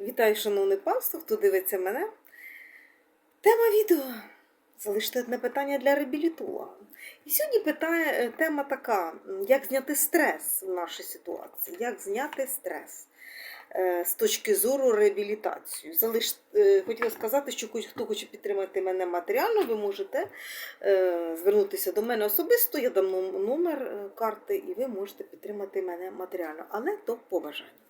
Вітаю, шановне панство, хто дивиться мене. Тема відео. Залиште одне питання для реабілітолога. І сьогодні питає, е, тема така: як зняти стрес в нашій ситуації, як зняти стрес е, з точки зору реабілітації. Залиш... е, Хотіла сказати, що хоч- хто хоче підтримати мене матеріально, ви можете звернутися до мене особисто, я дам номер карти, і ви можете підтримати мене матеріально, але то по бажанню.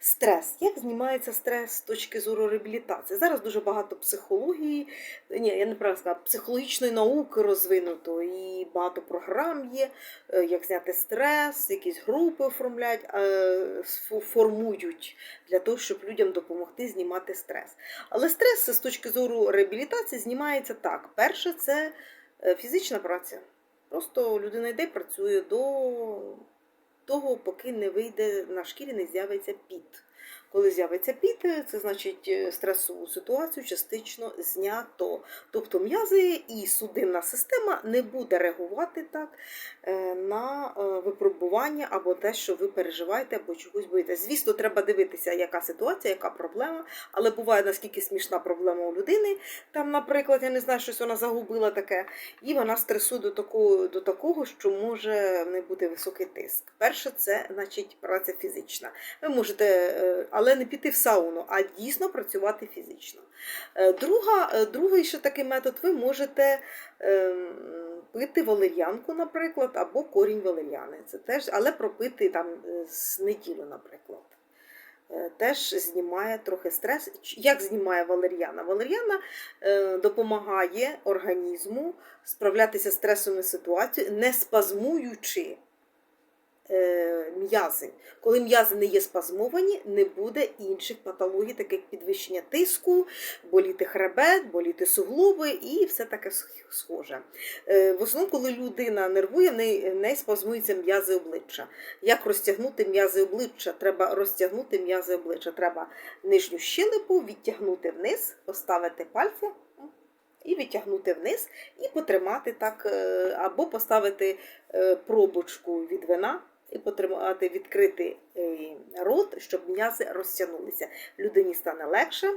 Стрес. Як знімається стрес з точки зору реабілітації? Зараз дуже багато психології, ні, я не сказала, психологічної науки розвинуто, і багато програм є, е, як зняти стрес, якісь групи оформляють, е, формують для того, щоб людям допомогти знімати стрес. Але стрес з точки зору реабілітації знімається так. Перше, це е, фізична праця. Просто людина йде працює до того, поки не вийде на шкірі, не з'явиться піт. Коли з'явиться піт, це значить е, стресову ситуацію частично знято. Тобто м'язи і судинна система не буде реагувати так е, на е, випробування або те, що ви переживаєте, або чогось боїтесь. Звісно, треба дивитися, яка ситуація, яка проблема, але буває наскільки смішна проблема у людини. Там, наприклад, я не знаю, щось вона загубила таке, і вона стресує до такого, до такого, що може не бути високий тиск. Перше, це значить праця фізична. Ви можете, але не піти в сауну, а дійсно працювати фізично. Е, Друга, е, другий ще такий метод, ви можете ем, пити валер'янку, наприклад, або корінь валер'яни. Це теж, але пропити там е, з неділю, наприклад. Теж знімає трохи стрес. Як знімає валер'яна? Валер'яна допомагає організму справлятися з стресовими ситуаціями, не спазмуючи м'язи. Коли м'язи не є спазмовані, не буде інших патологій, таких як підвищення тиску, боліти хребет, боліти суглоби і все таке схоже. Е, В основному, коли людина нервує, в неї, в неї спазмуються м'язи обличчя. Як розтягнути м'язи обличчя? Треба розтягнути м'язи обличчя. Треба нижню щелепу відтягнути вниз, поставити пальці. І відтягнути вниз, і потримати так, е, або поставити е, пробочку від вина і потримати відкритий е, рот, щоб м'язи розтягнулися. Людині стане легше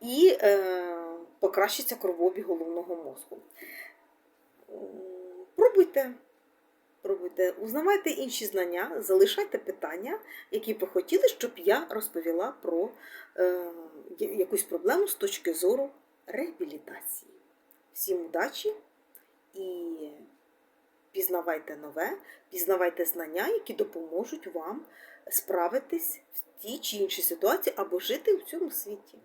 і е, покращиться кровообіг головного мозку. Пробуйте. Пробуйте, узнавайте інші знання, залишайте питання, які ви хотіли, щоб я розповіла про е, якусь проблему з точки зору реабілітації. Всім удачі пізнавайте нове, пізнавайте знання, які допоможуть вам справитись в тій чи іншій ситуації або жити в цьому світі.